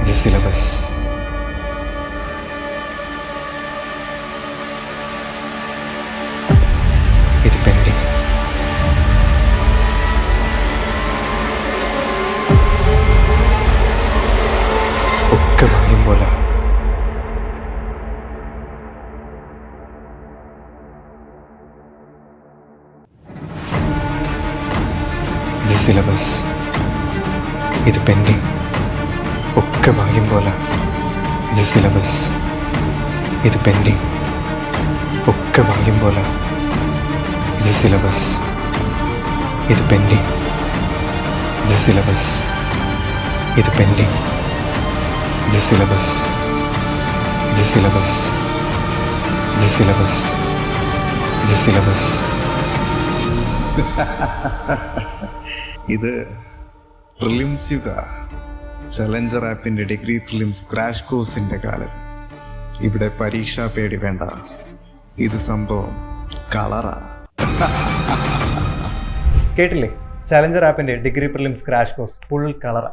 ഇത് സിലബസ് ഇത് പെൻഡിങ് ഒക്കെ ഭാഗ്യം പോലെ ഇത് സിലബസ് ഇത് പെൻഡിങ് ഒക്കെ ഭാഗ്യം പോലെ ഇത് സിലബസ് ഇത് പെൻഡിങ് ഒക്കെ ഭാഗ്യം പോലെ ഇത് സിലബസ് ഇത് പെൻഡിങ് ഇത് സിലബസ് ഇത് പെൻഡിങ് ഇത് സിലബസ് ഇത് സിലബസ് ഇത് സിലബസ് ഇത് സിലബസ് ഇത് പ്രിലിംസ് യുഗ. ചലഞ്ചർ ആപ്പിന്റെ ഡിഗ്രി പ്രിലിംസ് ക്രാഷ് കോഴ്സിന്റെ കാലം. ഇവിടെ പരീക്ഷാ പേടി വേണ്ട. ഇത് സംഭവം കളറാ കേട്ടില്ലേ? Challenger ആപ്പിന്റെ degree prelims crash course full colour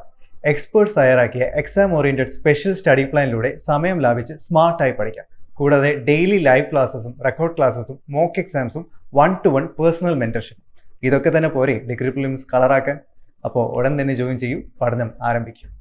experts തയ്യാറാക്കിയ എക്സാം ഓറിയന്റഡ് സ്പെഷ്യൽ സ്റ്റഡി പ്ലാനിലൂടെ സമയം ലാഭിച്ച് സ്മാർട്ടായി പഠിക്കാം. കൂടാതെ ഡെയിലി ലൈവ് ക്ലാസ്സസും റെക്കോർഡ് ക്ലാസ്സസും mock എക്സാംസും one to one personal mentorship ഇതൊക്കെ തന്നെ പോരെ ഡിഗ്രി ഫിലിംസ് കളറാക്കാൻ. അപ്പോൾ ഉടൻ തന്നെ ജോയിൻ ചെയ്യൂ. പഠനം ആരംഭിക്കും.